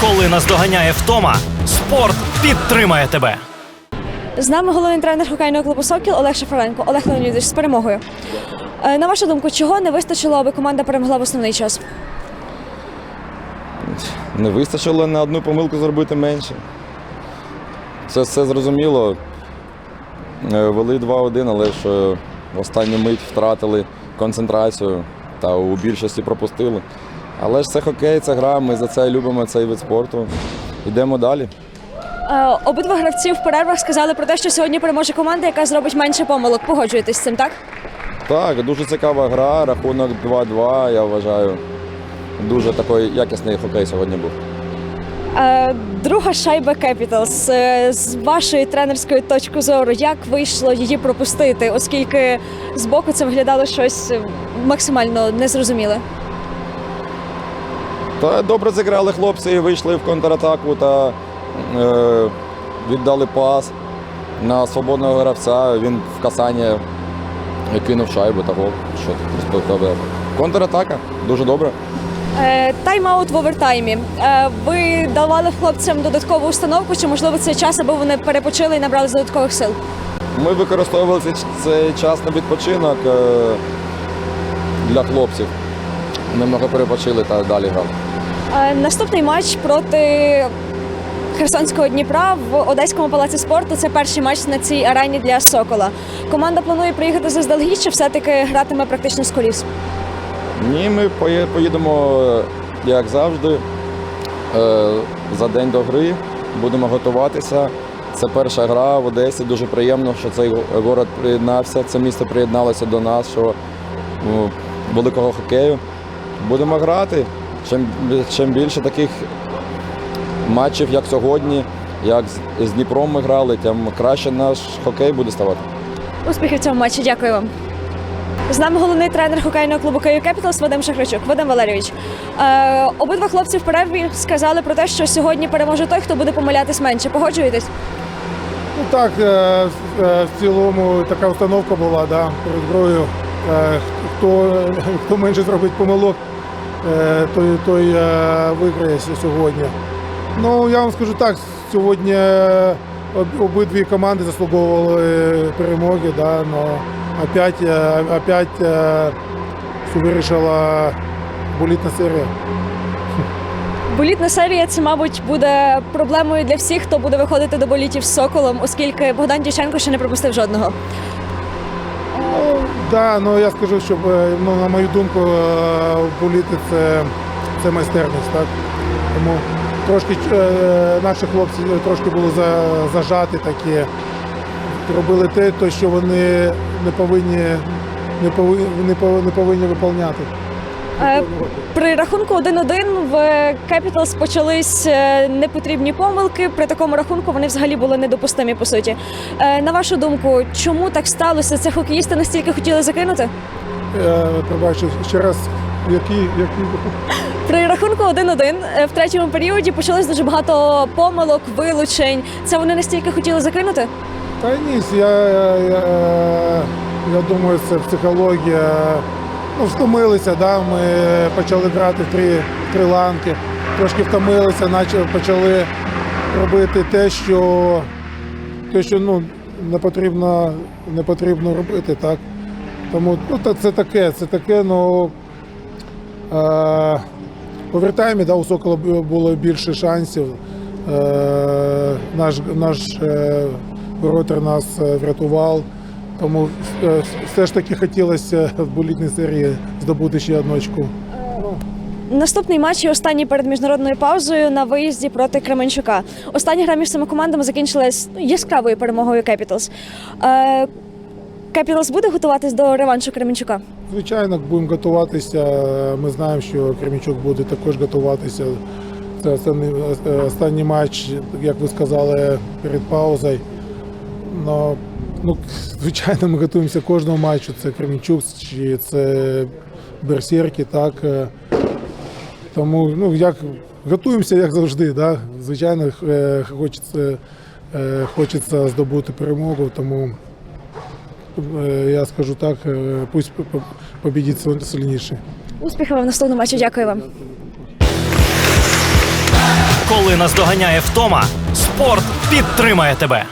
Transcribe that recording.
Коли наздоганяє втома, спорт підтримає тебе. З нами головний тренер хокейного клубу Сокіл Олег Шафаренко. Олег Леонідович, з перемогою. Е, На вашу думку, чого не вистачило, аби команда перемогла в основний час? Не вистачило на одну помилку зробити менше. Це все зрозуміло. Е, Вели 2-1, але ж е, в останню мить втратили концентрацію та у більшості пропустили. Але ж це хокей, це гра, ми за це любимо цей вид спорту. Йдемо далі. Е, Обидва гравці в перервах сказали про те, що сьогодні переможе команда, яка зробить менше помилок. Погоджуєтесь з цим, так? Так, дуже цікава гра, рахунок 2-2, я вважаю. Дуже такий якісний хокей сьогодні був. Е, Друга шайба. Е, З вашої тренерської точки зору, як вийшло її пропустити, оскільки збоку це виглядало щось максимально незрозуміле. Та добре зіграли хлопці, і вийшли в контратаку та е, віддали пас на свободного гравця. Він в касання кинув шайбу та гол. Що тут. Контратака, дуже добре. Е, Тайм-аут в овертаймі. Е, Ви давали хлопцям додаткову установку, чи можливо це час, аби вони перепочили і набрали додаткових сил? Ми використовували цей, цей час на відпочинок е, для хлопців. Немного перепочили та далі грали. Наступний матч проти Херсонського Дніпра в Одеському палаці спорту. Це перший матч на цій арені для Сокола. Команда планує приїхати заздалегідь, чи все-таки гратиме практично з коліс? Ні, ми поїдемо, як завжди, е, за день до гри. Будемо готуватися. Це перша гра в Одесі. Дуже приємно, що цей город приєднався. Це місто приєдналося до нас, що ну, великого хокею. Будемо грати. Чим, чим більше таких матчів, як сьогодні, як з Дніпром ми грали, тим краще наш хокей буде ставати. Успіхів в цьому матчі. Дякую вам. З нами головний тренер хокейного клубу Київ Кепіталс Вадим Шахрачук. Вадим Валерійович. Е, обидва хлопці в перерві сказали про те, що сьогодні переможе той, хто буде помилятись менше. Погоджуєтесь? Ну так, е, е, в цілому така установка була да, перед грою. Е, Хто, хто менше зробить помилок, е, той, той е, виграє сьогодні. Ну, я вам скажу так, сьогодні е, обидві команди заслуговували перемоги, да, но опять, е, опять все вирішила болітна серія. Болітна серія це, мабуть, буде проблемою для всіх, хто буде виходити до болітів з соколом, оскільки Богдан Дяченко ще не пропустив жодного. Да, ну я скажу, що е, ну, на мою думку, е, боліти це, це майстерність, так? Тому трошки наші хлопці трошки були за, зажаті такі, робили те, то, що вони не повинні, не повинні, не повинні, не повинні виконувати. Е, При рахунку 1-1 в Capitals почались е, непотрібні помилки. При такому рахунку вони взагалі були недопустимі по суті. Е, На вашу думку, чому так сталося? Це хокеїсти настільки хотіли закинути? Пробачте, ще раз, які, які При рахунку 1-1 е, в третьому періоді почалось дуже багато помилок, вилучень. Це вони настільки хотіли закинути? Та ні, я, я, я, я думаю, це психологія. Ну, втомилися, да? ми почали грати три, три ланки, трошки втомилися, наче почали робити те, що, те, що ну, не, потрібно, не потрібно робити. Так? Тому ну, це таке, це таке, ну. Е, Повертаємо, да, у Сокола було більше шансів. Е, наш наш е, воротар нас е, врятував. Тому е, все ж таки хотілося в болітній серії здобути ще одну очку. Наступний матч і останній перед міжнародною паузою на виїзді проти Кременчука. Остання гра між цими командами закінчилась яскравою перемогою. Е, Capitals буде готуватись до реваншу Кременчука? Звичайно, будемо готуватися. Ми знаємо, що Кремічук буде також готуватися. Це останній, е, останній матч, як ви сказали, перед паузою. Но, ну, звичайно, ми готуємося кожного матчу. Це Кремінчук чи це Берсерки, так. е. Тому ну, як, готуємося, як завжди. Да? Звичайно, е, хочеться, е, хочеться здобути перемогу, тому я скажу так, пусть по- по- побідіть сильніший. Успіхів вам в наступному матчі. Дякую вам. Коли наздоганяє втома, спорт підтримає тебе.